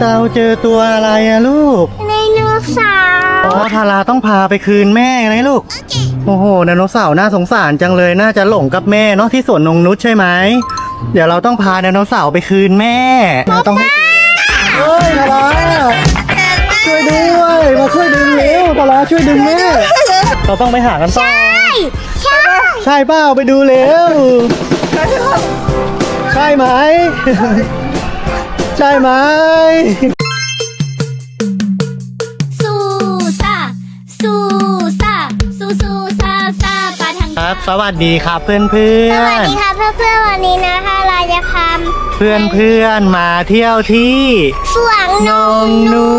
เต่าเจอตัวอะไรอะลูกไดโนเสาร์อ๋อทาราต้องพาไปคืนแม่นะลูก โอ้โหไดโนเสาร์น่าสงสารจังเลยน่าจะหลงกับแม่เนาะที่สวนนงนุชใช่ไหม เดี๋ยวเราต้องพาไดโนเสาร์ไปคืนแม่เราต้องให้เฮ้ยทาราช่วยด้วยมาช่วยดึงเร็วทาราช่วยดึงแม่เราต้องไปหากันต่อใช่ใช่ใช่เปล่าไปดูเร็วใช่ไหม ใช่ไหม สู้ซ่าสู้ซ่าสู้สู้ซ่าซ่าปาทังครับ สวัสดีครับเพื่อนเพื่อสวัสนดีค่ะเพื่อนๆวันนี้นะคะเราจะพาเพื่อนเพื่อนๆมาเที่ยวที่สวนนนงนุ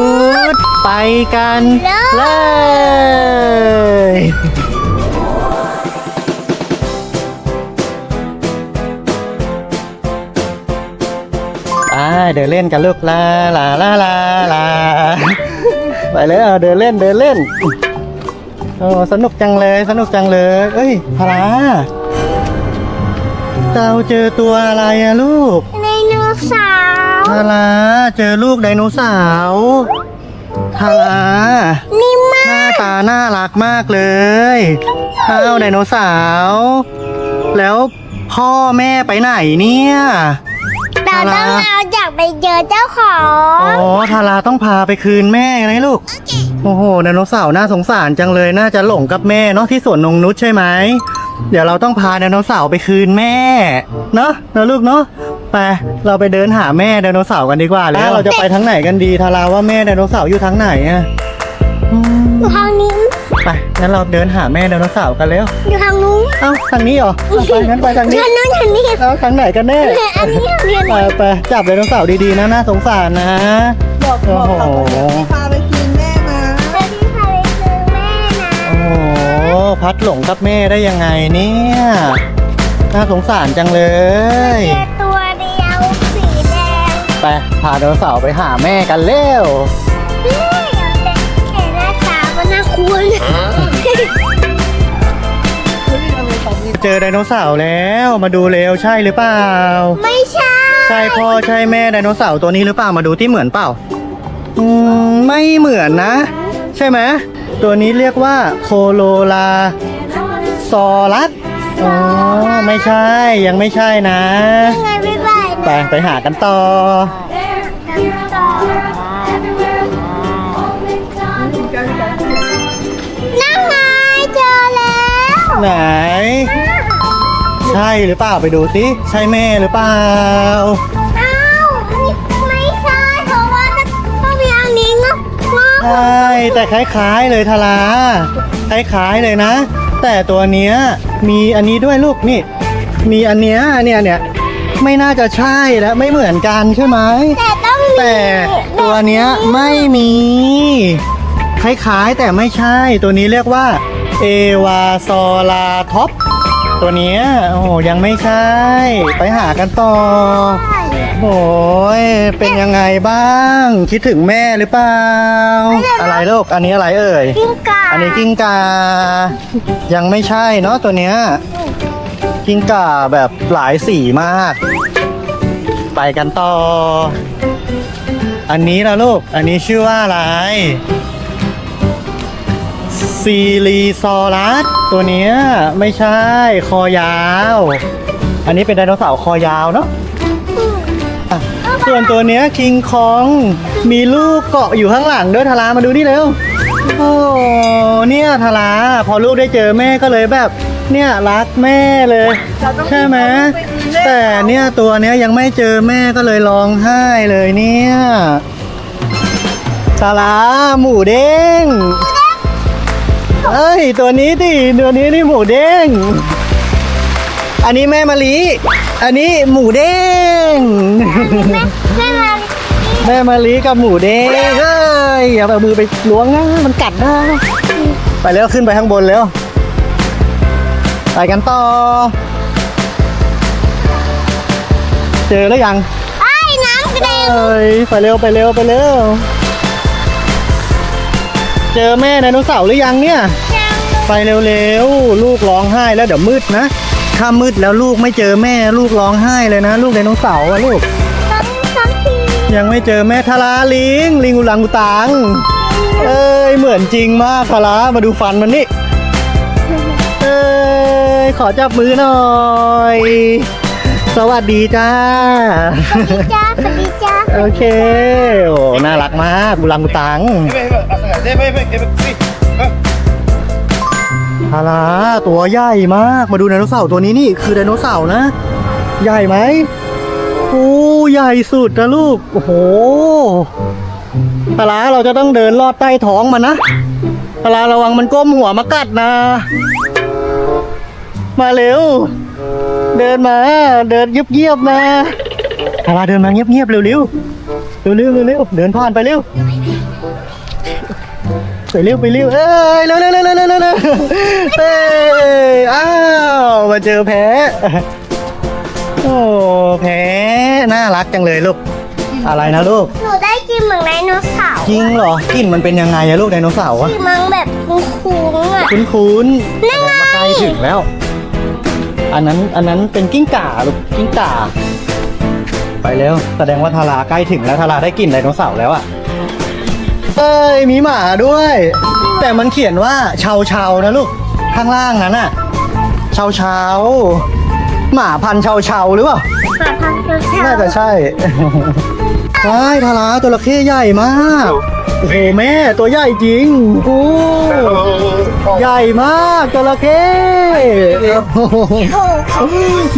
ชไปกันเลเลยย เดินเล่นกันลูกลาลาลาลาลาไปเลยเอาเดินเล่นเดินเล่นโอ้สนุกจังเลยสนุกจังเลย เอ้ยพาราเต่าเจอตัวอะไรอะลูกไดโนเสาร์ทาราเจอลูกไดโนเสาร์ทารานิ่มหมากน้าตาน่ารักมากเลยข้าวไดโนเสาร์แล้วพ่อแม่ไปไหนเนี่ย เราต้องเอาจากไปเจอเจ้าของ อ๋อทาราต้องพาไปคืนแม่นะลูก โอ้โหไดโนเสาร์น่าสงสารจังเลย น่าจะหลงกับแม่เนาะที่สวนนงนุชใช่ไหม เดี๋ยวเราต้องพาไดโนเสาร์ไปคืนแม่ เนาะนะลูกเนาะ ไป เราไปเดินหาแม่ไดโนเสาร์กันดีกว่าแล้ว เราจะไปทางไหนกันดีทาราว่าแม่ไดโนเสาร์อยู่ทางไหนอะอืมอยู่ทางนี้ไป งั้นเราเดินหาแม่ไดโนเสาร์กันแล้ว อยู่ทางนู้นเอ้าทางนี้เหรอเอาไปงั้นไปทางนี้ทางนู้นทางนี้เอ้าทางไหนกันแน่อันนี้เรียนไปไปจับไดโนเสาร์ดีๆนะน่าสงสารนะ บอกบอกเขาโอ้โหที่พาไปคืนแม่มาไปที่พาไปซื้อแม่นะโอ้โหพัดหลงกับแม่ได้ยังไงเนี่ยน่าสงสารจังเลยเจอตัวเดียวสีแดงไปพาไดโนเสาร์ไปหาแม่กันเร็ว เจอไดโนเสาร์แล้วมาดูเร็วใช่หรือเปล่า ไม่ใช่ ใช่พ่อใช่แม่ไดโนเสาร์ตัวนี้หรือเปล่ามาดูที่เหมือนเปล่าอืมไม่เหมือนนะ ใช่ไหมตัวนี้เรียกว่าโคโลลาซอรัสอ๋อไม่ใช่ยังไม่ใช่นะ ยังไงบ๊ายบายไปนะไปหากันต่อ ไหน ใช่หรือเปล่าไปดูสิใช่แม่หรือเปล่า อ้าวนี่ไม่ใช่เพราะว่าต้องมีอันนี้งอกงอกใช่แต่คล้ายๆเลยทาราคล้ายๆเลยนะ แต่ตัวเนี้ยมีอันนี้ด้วยลูกนี่ มีอันเนี้ยเนี่ยเนี่ยไม่น่าจะใช่และไม่เหมือนกันใช่ไหมแต่ต้องมีแต่ตัวเนี้ยไม่มี คล้ายๆแต่ไม่ใช่ตัวนี้เรียกว่า เอวาซอลาท็อปตัวเนี้ยโอ้โหยังไม่ใช่ ไปหากันต่อ โอ้ยเป็นยังไงบ้าง คิดถึงแม่หรือเปล่า อะไรลูก อันนี้อะไรเอ่ย กิ้งก่าอันนี้กิ้งกา ยังไม่ใช่เนาะตัวเนี้ย กิ้งก่าแบบหลายสีมาก ไปกันต่อ อันนี้ละลูก อันนี้ชื่อว่าอะไร ซีรีซอรัสตัวเนี้ยไม่ใช่คอยาว อันนี้เป็นไดโนเสาร์คอยาวเนาะอะส่วนตัวเนี้ยคิงคองมีลูกเกาะอยู่ข้างหลังด้วยทารามาดูนี่เร็วโอ้เนี่ยทาราพอลูกได้เจอแม่ก็เลยแบบ เนี่ยรักแม่เลย ใช่ไหมแต่เนี่ยตัวเนี้ยยังไม่เจอแม่ก็เลยร้องไห้เลยเนี่ยทาราหมูเด้ง เอ้ย ตัวนี้ดิตัวนี้นี่หมูเด้ง อันนี้แม่มะลิ อันนี้หมูเด้ง แม่มาแม่มะลิกับหมูเด้งเอ้ยอย่าเอามือไปล้วงนะมันกัดได้ไปแล้วขึ้นไปข้างบนแล้ว ไปกันต่อ เจอแล้วยังไอ้น้ำกระเด็น เอ้ยไปเร็วไปเร็วไปเร็ว เจอแม่ไดโนเสาร์หรือยังเนี่ยยังไปเร็วๆ ลูกร้องไห้แล้วเดี๋ยวมืดนะ ถ้ามืดแล้วลูกไม่เจอแม่ลูกร้องไห้เลยนะ ลูกไดโนเสาร์อะลูกต้องต้องทียังไม่เจอแม่ทาราลิง ลิงอุลังอุตัง เอ้ยเหมือนจริงมากทารามาดูฟันมันนี่ เอ้ยขอจับมือหน่อย สวัสดีจ้าจ้า สวัสดีจ้า โอเค โอ้ น่ารักมากอุลังอุตังทาราตัวใหญ่มาก มาดูไดโนเสาร์ตัวนี้นี่คือไดโนเสาร์นะ ใหญ่ไหมโอ้ใหญ่สุดนะลูก โอ้โหทาราเราจะต้องเดินลอดใต้ท้องมันนะทาราระวังมันก้มหัวมากัดนะ มาเร็ว เดินมา เดินเงียบๆมาทาราเดินมาเงียบๆเร็วๆเร็วๆเร็วๆเร็วๆเดินผ่านไปเร็วไปเร็วไปเร็วเอ้ยเร็วเร็วเร็วเร็วเร็วเร็วเร็วเอ้ยอ้าวมาเจอแพ้โอ้แพ้น่ารักจังเลยลูกอะไรนะลูกหนูได้กินเหมือนไดโนเสาร์จริงเหรอกลิ่นมันเป็นยังไงอะลูกไดโนเสาร์อะที่มันแบบคุ้งๆอะคุ้นคุ้นๆมาใกล้ถึงแล้ว อันนั้นอันนั้นเป็นกิ้งก่าลูกกิ้งก่า ไปแล้วแสดงว่าทาราใกล้ถึงแล้วทาราได้กลิ่นไดโนเสาร์แล้วอะเอ้ยมีหมาด้วย แต่มันเขียนว่าเชาเชานะลูกข้างล่างนั้นน่ะเชาเชาหมาพันธุ์เชาเชาหรือเปล่าหมาพันธุ์เชาน่าจะใช่ใช่ทาราจระเข้ใหญ่มากโอ้โหแม่ตัวใหญ่จริงโอ้ให ญ่มากจระเข้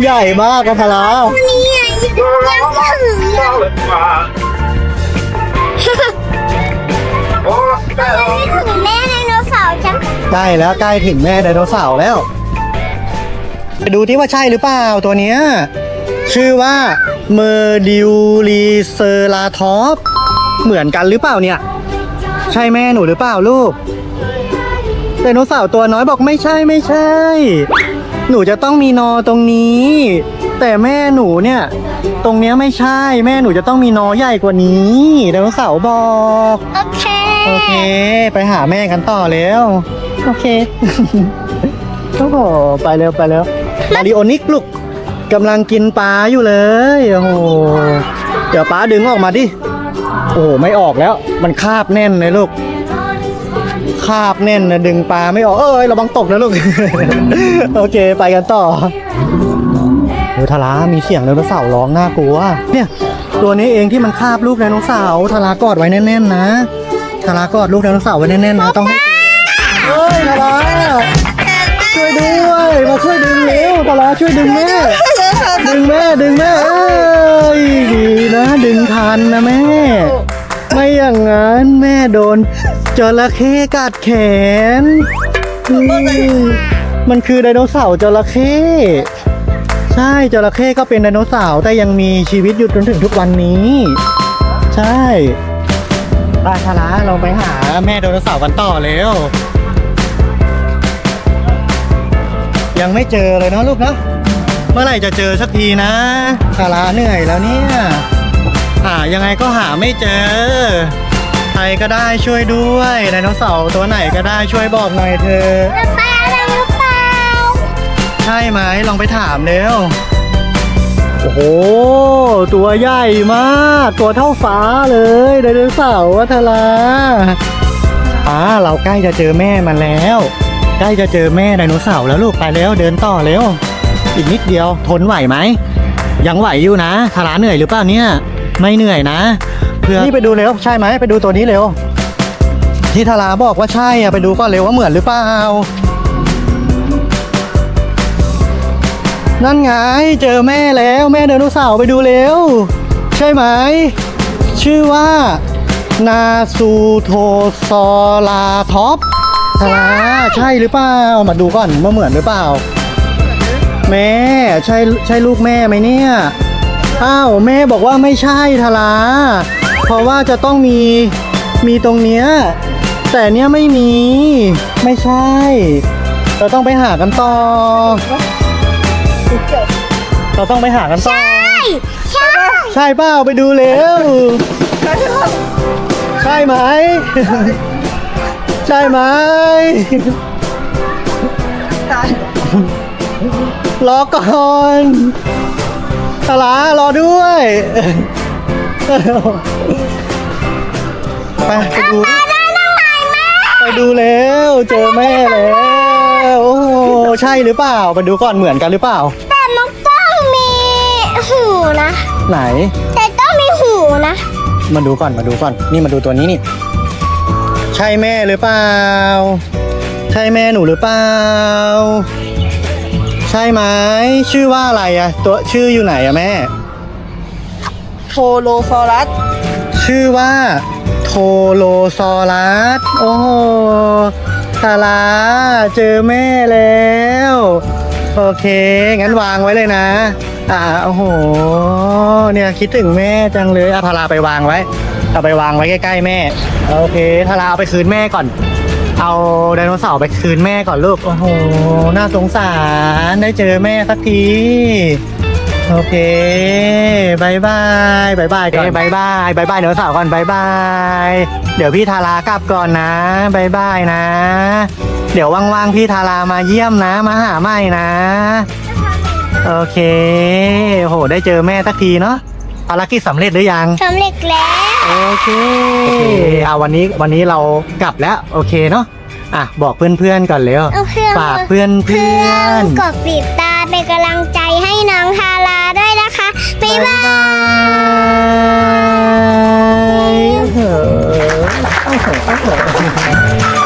ใหญ่มากกันทารานี่ไงยังถึงเลยไม่ถึงแม่ไดโนเสาร์จังใกล้แล้วใกล้ถึงแม่ไดโนเสาร์แล้วไปดูที่ว่าใช่หรือเปล่าตัวเนี้ยชื่อว่าเมอร์ดิวรีเซอราทอปเหมือนกันหรือเปล่าเนี่ย ใช่แม่หนูหรือเปล่าลูก ไดโนเสาร์ตัวน้อยบอกไม่ใช่ไม่ใช่ หนูจะต้องมีนอตรงนี้ แต่แม่หนูเนี่ย ตรงเนี้ยไม่ใช่ แม่หนูจะต้องมีนอใหญ่กว่านี้ไดโนเสาร์บอกโอเค โอเค ไปหาแม่กันต่อแล้วโอเค โอ้โหไปเร็วไปแล้วมาริโอนิกลูกกำลังกินปลาอยู่เลยโอ้โหเดี๋ยวป้าดึงออกมาดิโอ้โหไม่ออกแล้ว มันคาบแน่นเลยลูก คาบแน่นนะดึงปลาไม่ออก เอ้ยระวังตกนะลูก โอเคไปกันต่อโอ้ทารามีเสียงไดโนเสาร์ร้องน่ากลัว เนี่ย ตัวนี้เองที่มันคาบลูกไดโนเสาร์ทารากอดไว้แน่นๆนะทารากอดลูกไดโนเสาร์ไว้แน่นๆนะต้องให้เฮ้ยทาราช่วยด้วยมาช่วยดึงเร็วทาราช่วยดึงแม่ดึงแม่ดึงแม่เอ้ยดีนะ ดึงทันนะแม่ ไม่อย่างนั้นแม่โดน จระเข้กัดแขนอืมมันคือไดโนเสาร์จระเข้ใช่จระเข้ก็เป็นไดโนเสาร์แต่ยังมีชีวิตอยู่จนถึงทุกวันนี้ ใช่ไปทาระเราไปหาแม่ไดโนเสาร์กันต่อแล้ว ยังไม่เจอเลยเนาะลูกเนาะเมื่อไหร่จะเจอสักทีนะทาราเหนื่อยแล้วเนี่ยหายังไงก็หาไม่เจอ ใครก็ได้ช่วยด้วยไดโนเสาร์ตัวไหนก็ได้ช่วยบอกหน่อยเถอะจะไปอะไรหรือเปล่าใช่ไหมลองไปถามเร็วโอ้โห ตัวใหญ่มาก ตัวเท่าฟ้าเลยไดโนเสาร์วัทลาอ่าเราใกล้จะเจอแม่มันแล้ว ใกล้จะเจอแม่ไดโนเสาร์แล้วลูกไปแล้วเดินต่อเร็วอีกนิดเดียวทนไหวไหมยังไหวอยู่นะทาราเหนื่อยหรือเปล่าเนี่ย ไม่เหนื่อยนะเพื่อนี่ไปดูเร็วใช่ไหมไปดูตัวนี้เร็วที่ทาราบอกว่าใช่อะไปดูก่อนเร็วว่าเหมือนหรือเปล่านั่นไงเจอแม่แล้วแม่ไดโนเสาร์ไปดูเร็ว ใช่ไหม ชื่อว่า นาซูโทซอลาท็อปทาราใช่หรือเปล่ามาดูก่อนว่าเหมือนหรือเปล่า แม่ใช่ใช่ลูกแม่ไหมเนี่ยอ้าวแม่บอกว่าไม่ใช่ทารา เพราะว่าจะต้องมีมีตรงเนี้ยแต่เนี้ยไม่มี ไม่ใช่ เราต้องไปหากันต่อ เราต้องไปหากันต่อ ใช่ใช่เปล่าไปดูเร็วใช่ไหม ใช่ไหมตายรอก่อนทารารอด้วย ไปไปดูดิไปดูแล้วเจอแม่แล้วโอ้โหใช่หรือเปล่าไปดูก่อนเหมือนกันหรือเปล่า แต่มันต้องมีหูนะ ไหน แต่ต้องมีหูนะ มาดูก่อนมาดูก่อนนี่มาดูตัวนี้นี่ ใช่แม่หรือเปล่า ใช่แม่หนูหรือเปล่า ใช่ไหมชื่อว่าอะไรอะตัวชื่ออยู่ไหนอะแม่โทโลฟอรัส ชื่อว่าโทโลซอรัสโอ้โหทาราเจอแม่แล้ว โอเค งั้นวางไว้เลยนะ อ่าโอ้โห เนี่ยคิดถึงแม่จังเลยอาทาราไปวางไว้ เอาไปวางไว้ใกล้ๆแม่ โอเคทาราเอาไปคืนแม่ก่อน เอาไดโนเสาร์ไปคืนแม่ก่อนลูก โอ้โห น่าสงสาร ได้เจอแม่สักที โอเคบายบายบายบายก่อนบายบายบายบายเดี๋ยวสาวก่อนบายบาย เดี๋ยวพี่ทารากลับก่อนนะบายบายนะ เดี๋ยวว่างๆพี่ทารามาเยี่ยมนะ มาหาใหม่นะ โอเคโหได้เจอแม่สักทีเนาะภารกิจสำเร็จหรือยัง สำเร็จแล้ว โอเคโอเคเอาวันนี้วันนี้เรากลับแล้ว โอเคเนาะอะบอกเพื่อนๆก่อนเร็ว โอเคฝากเพื่อนๆเพื่อนกดติดตาม เป็นกำลังใจให้น้องทาราด้วยนะคะ บ๊ายบายบาย